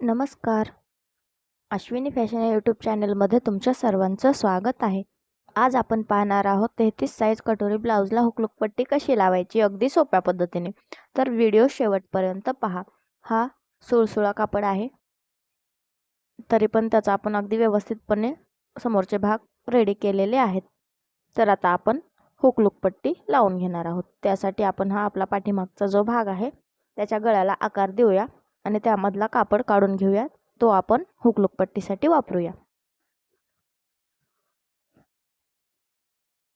नमस्कार. अश्विनी फॅशन या यूट्यूब चॅनलमध्ये तुमच्या सर्वांचं स्वागत आहे. आज आपण पाहणार आहोत तेहतीस साईज कटोरी ब्लाऊजला हुकलुकपट्टी कशी लावायची अगदी सोप्या पद्धतीने. तर व्हिडिओ शेवटपर्यंत पहा. हा सुळसुळा कापड आहे. तरी पण त्याचा आपण अगदी व्यवस्थितपणे समोरचे भाग रेडी केलेले आहेत. तर आता आपण हुकलुकपट्टी लावून घेणार आहोत. त्यासाठी आपण हा आपला पाठीमागचा जो भाग आहे त्याच्या गळ्याला आकार देऊया. आणि त्यामधला कापड काढून घेऊया. तो आपण हुकलूक पट्टीसाठी वापरूया.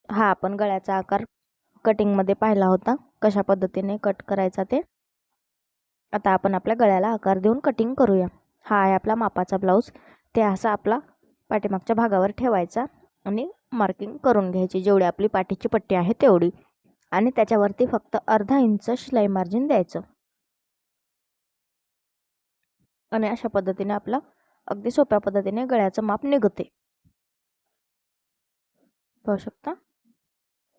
हा आपण गळ्याचा आकार कटिंगमध्ये पाहिला होता. कशा पद्धतीने कट करायचा ते. आता आपण आपल्या गळ्याला आकार देऊन कटिंग करूया. हा आहे आपला मापाचा ब्लाऊज ते असा आपला पाठीमागच्या भागावर ठेवायचा आणि मार्किंग करून घ्यायची. जेवढी आपली पाठीची पट्टी आहे तेवढी. आणि त्याच्यावरती फक्त अर्धा इंच शिलाई मार्जिन द्यायचं. आणि अशा पद्धतीने आपला अगदी सोप्या पद्धतीने गळ्याचं माप निघते. पाहू शकता?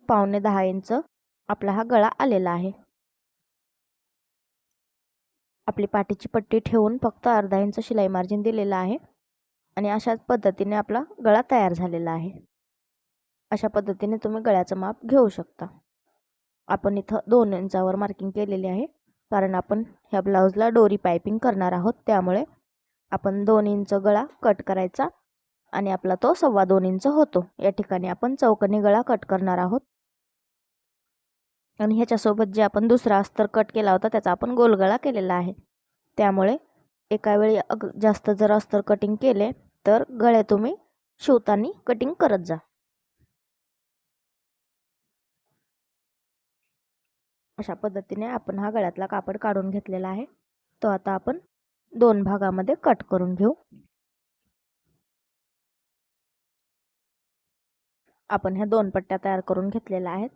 पावणे दहा इंच आपला हा गळा आलेला आहे. आपली पाठीची पट्टी ठेवून फक्त अर्धा इंच शिलाई मार्जिन दिलेलं आहे आणि अशाच पद्धतीने आपला गळा तयार झालेला आहे. अशा पद्धतीने तुम्ही गळ्याचं माप घेऊ शकता. आपण इथं दोन इंचावर मार्किंग केलेली आहे. कारण आपण ह्या ब्लाऊजला डोरी पायपिंग करणार आहोत. त्यामुळे आपण दोन इंच गळा कट करायचा आणि आपला तो सव्वा दोन इंच होतो. या ठिकाणी आपण चौकनी गळा कट करणार आहोत. आणि ह्याच्यासोबत जे आपण दुसरा अस्तर कट केला होता त्याचा आपण गोलगळा केलेला आहे. त्यामुळे एका वेळी अग जास्त जर अस्तर कटिंग केले तर गळे तुम्ही शिवताना कटिंग करत जा. अशा पद्धतीने आपण हा गळ्यातला कापड काढून घेतलेला आहे? तो आता आपण दोन भागामध्ये कट करून घेऊ. आपण ह्या दोन पट्ट्या तयार करून घेतलेल्या आहेत.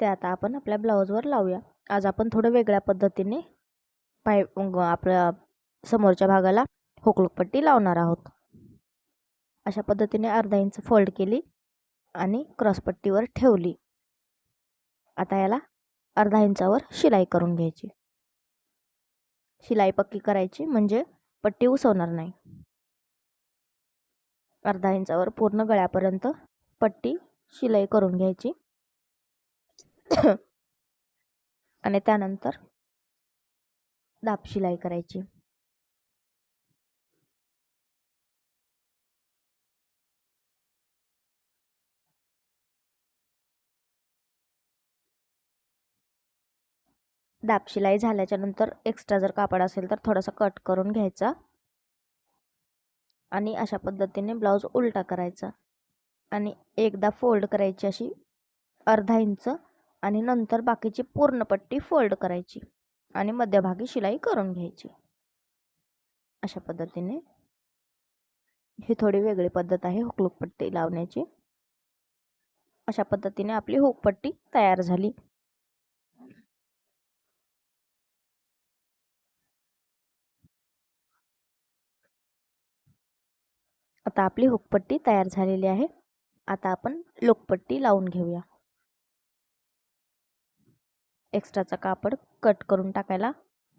ते आता आपण आपल्या ब्लाऊजवर लावूया. आज आपण थोडं वेगळ्या पद्धतीने पाय आपल्या समोरच्या भागाला पट्टी लावणार आहोत. अशा पद्धतीने अर्धा इंच फोल्ड केली आणि क्रॉसपट्टीवर ठेवली. आता याला अर्धा इंचावर शिलाई करून घ्यायची. शिलाई पक्की करायची म्हणजे पट्टी उसवणार नाही. अर्धा इंचावर पूर्ण गळ्यापर्यंत पट्टी शिलाई करून घ्यायची. आणि त्यानंतर दाब शिलाई करायची. दाब शिलाई एक्स्ट्रा जर कापड असेल तर थोडासा कट करून घ्यायचा. आणि अशा पद्धतीने ब्लाऊज उलटा करायचा. आणि एकदा फोल्ड करायची अशी अर्धा इंच आणि नंतर बाकीची पूर्ण पट्टी फोल्ड करायची. आणि मध्यभागी शिलाई करून घ्यायची. अशा पद्धतीने ही थोडी वेगळी पद्धत आहे हुकलूक पट्टी लावण्याची. अशा पद्धतीने आपली हुकपट्टी तयार झाली. आता आपली हुकपट्टी तयार झालेली आहे. आता आपण लोकपट्टी लावून घेऊया. एक्स्ट्राचा कापड कट करून टाकायला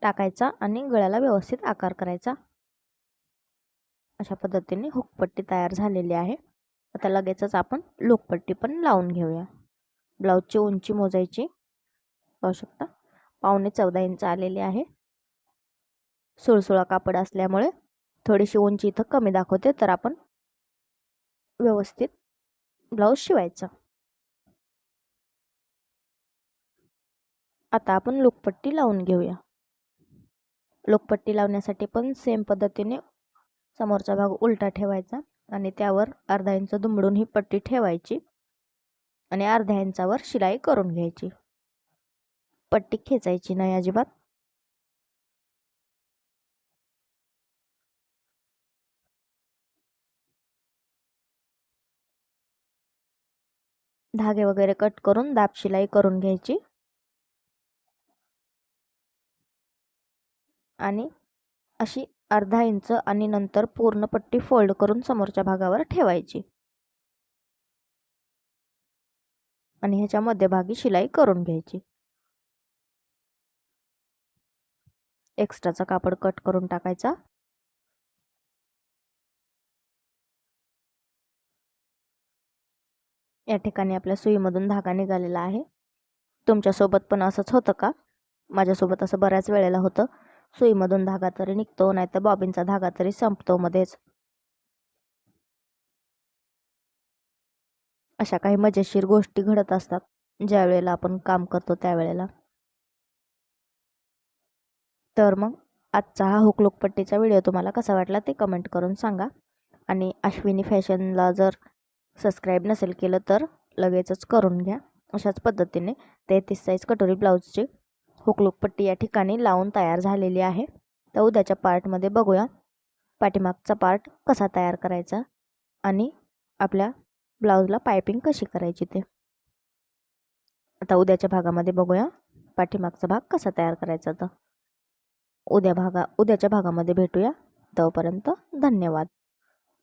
टाकायचा आणि गळ्याला व्यवस्थित आकार करायचा. अशा पद्धतीने हुकपट्टी तयार झालेली आहे. आता लगेचच आपण लोकपट्टी पण लावून घेऊया. ब्लाऊजची उंची मोजायची. पाहू शकता पावणे चौदा इंच आलेली आहे. सुळसुळा कापड असल्यामुळे थोडीशी उंची इथं कमी दाखवते तर आपण व्यवस्थित ब्लाऊज शिवायचा. आता आपण लोकपट्टी लावून घेऊया. लोकपट्टी लावण्यासाठी पण सेम पद्धतीने समोरचा भाग उलटा ठेवायचा आणि त्यावर अर्धा इंच दुमडून ही पट्टी ठेवायची आणि अर्ध्या इंचावर शिलाई करून घ्यायची. पट्टी खेचायची नाही अजिबात. धागे वगैरे कट करून दाब शिलाई करून घ्यायची. आणि अशी अर्धा इंच आणि नंतर पूर्ण पट्टी फोल्ड करून समोरच्या भागावर ठेवायची. आणि ह्याच्या मध्यभागी शिलाई करून घ्यायची. एक्स्ट्राचा कापड कट करून टाकायचा. या ठिकाणी आपल्या सुईमधून धागा निघालेला आहे. तुमच्यासोबत पण असंच होतं का? माझ्यासोबत असं बऱ्याच वेळेला होतं. सुईमधून धागा तरी निघतो नाही तर बॉबिनचा धागा तरी संपतो मध्येच. अशा काही मजेशीर गोष्टी घडत असतात ज्या वेळेला आपण काम करतो त्यावेळेला. तर मग आजचा हा हुकलुकपट्टीचा व्हिडिओ तुम्हाला कसा वाटला ते कमेंट करून सांगा. आणि अश्विनी फॅशनला जर सबस्क्राईब नसेल केलं तर लगेचच करून घ्या. अशाच पद्धतीने तेहतीस साईज कटोरी ब्लाऊजची हुकलुकपट्टी या ठिकाणी लावून तयार झालेली आहे. तर उद्याच्या पार्टमध्ये बघूया पाठीमागचा पार्ट कसा तयार करायचा आणि आपल्या ब्लाऊजला पायपिंग कशी करायची ते. आता उद्याच्या भागामध्ये बघूया पाठीमागचा भाग कसा तयार करायचा तर. उद्या भागा उद्याच्या भागामध्ये भेटूया. तोपर्यंत धन्यवाद.